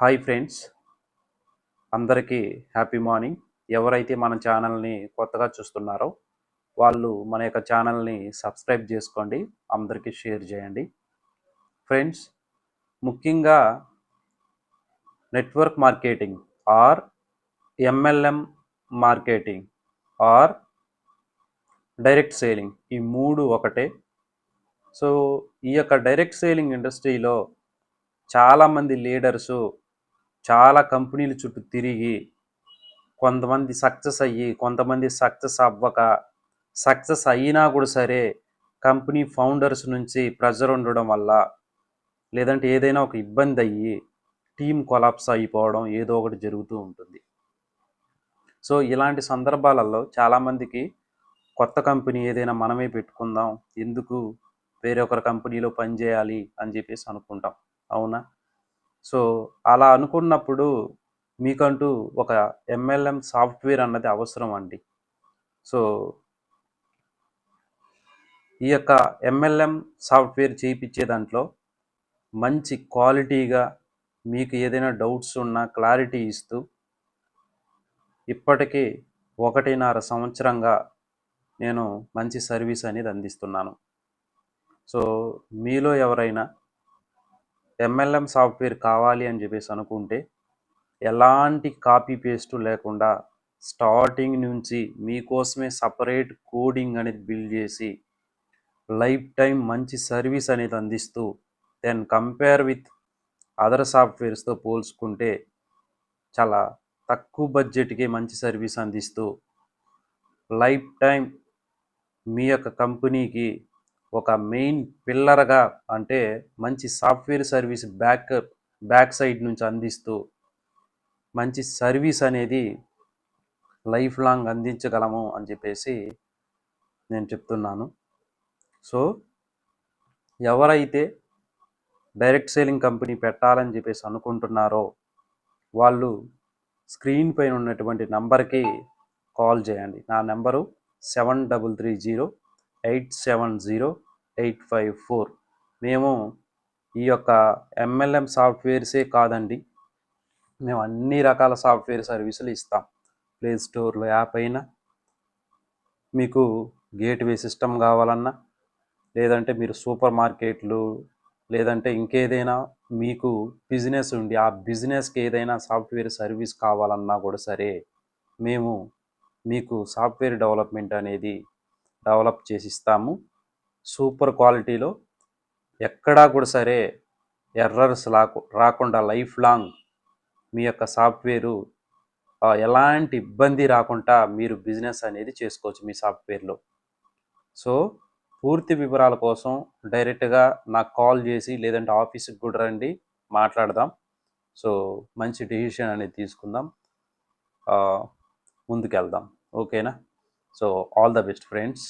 Hi friends. అందరికీ happy morning. ఎవరైతే మన ఛానల్ని కొత్తగా చూస్తున్నారో వాళ్ళు మన యొక్క ఛానల్ని సబ్స్క్రైబ్ చేసుకోండి. అందరికీ షేర్ చేయండి. ఫ్రెండ్స్ ముఖ్యంగా network marketing or MLM marketing or direct selling ఈ మూడు ఒకటే. సో ఈ యొక్క డైరెక్ట్ సేలింగ్ ఇండస్ట్రీలో చాలామంది లీడర్సు చాలా కంపెనీల చుట్టూ తిరిగి కొంతమంది సక్సెస్ అయ్యి కొంతమంది సక్సెస్ అవ్వక సక్సెస్ అయినా కూడా సరే కంపెనీ ఫౌండర్స్ నుంచి ప్రెజర్ ఉండడం వల్ల లేదంటే ఏదైనా ఒక ఇబ్బంది అయ్యి టీం కొలాప్స్ అయిపోవడం ఏదో ఒకటి జరుగుతూ ఉంటుంది. సో ఇలాంటి సందర్భాలలో చాలామందికి కొత్త కంపెనీ ఏదైనా మనమే పెట్టుకుందాం ఎందుకు వేరే ఒకరి కంపెనీలో పనిచేయాలి అని చెప్పేసి అనుకుంటాం. అవునా? సో అలా అనుకున్నప్పుడు మీకంటూ ఒక ఎంఎల్ఎం సాఫ్ట్వేర్ అన్నది అవసరం అండి. సో ఈ యొక్క ఎంఎల్ఎం సాఫ్ట్వేర్ చేయించే దాంట్లో మంచి క్వాలిటీగా మీకు ఏదైనా డౌట్స్ ఉన్నా క్లారిటీ ఇస్తూ ఇప్పటికీ ఒకటిన్నర సంవత్సరంగా నేను మంచి సర్వీస్ అనేది అందిస్తున్నాను. సో మీలో ఎవరైనా ఎంఎల్ఎం సాఫ్ట్వేర్ కావాలి అని చెప్పేసి అనుకుంటే ఎలాంటి కాపీ పేస్ట్ లేకుండా స్టార్టింగ్ నుంచి మీకోసమే సపరేట్ కోడింగ్ అనేది బిల్డ్ చేసి లైఫ్ టైం మంచి సర్వీస్ అనేది అందిస్తూ దెన్ కంపేర్ విత్ అదర్ సాఫ్ట్వేర్స్తో పోల్చుకుంటే చాలా తక్కువ బడ్జెట్కి మంచి సర్వీస్ అందిస్తూ లైఫ్ టైం మీ యొక్క కంపెనీకి ఒక మెయిన్ పిల్లర్గా అంటే మంచి software service back back side నుంచి అందిస్తూ మంచి సర్వీస్ అనేది లైఫ్ లాంగ్ అందించగలము అని చెప్పేసి నేను చెప్తున్నాను. సో ఎవరైతే డైరెక్ట్ సేలింగ్ కంపెనీ పెట్టాలని చెప్పేసి అనుకుంటున్నారో వాళ్ళు స్క్రీన్ పైన ఉన్నటువంటి నంబర్కి కాల్ చేయండి. నా number seven double three zero eight seven zero eight five four. మేము ఈ యొక్క ఎంఎల్ఎం సాఫ్ట్వేర్సే కాదండి. మేము అన్ని రకాల సాఫ్ట్వేర్ సర్వీసులు ఇస్తాం. ప్లే స్టోర్లో యాప్ అయినా మీకు గేట్వే సిస్టమ్ కావాలన్నా లేదంటే మీరు సూపర్ మార్కెట్లు లేదంటే ఇంకేదైనా మీకు బిజినెస్ ఉండి ఆ బిజినెస్కి ఏదైనా సాఫ్ట్వేర్ సర్వీస్ కావాలన్నా కూడా సరే మేము మీకు సాఫ్ట్వేర్ డెవలప్మెంట్ అనేది డెవలప్ చేసి ఇస్తాము సూపర్ క్వాలిటీలో ఎక్కడా కూడా సరే ఎర్రర్స్ రాకు రాకుండా లైఫ్ లాంగ్ మీ యొక్క సాఫ్ట్వేరు ఎలాంటి ఇబ్బంది రాకుండా మీరు బిజినెస్ అనేది చేసుకోవచ్చు మీ సాఫ్ట్వేర్లో. సో పూర్తి వివరాల కోసం డైరెక్ట్గా నాకు కాల్ చేసి లేదంటే ఆఫీస్కి కూడా రండి మాట్లాడదాం. సో మంచి డెసిషన్ అనేది తీసుకుందాం. ముందుకెళ్దాం. ఓకేనా? So all the best friends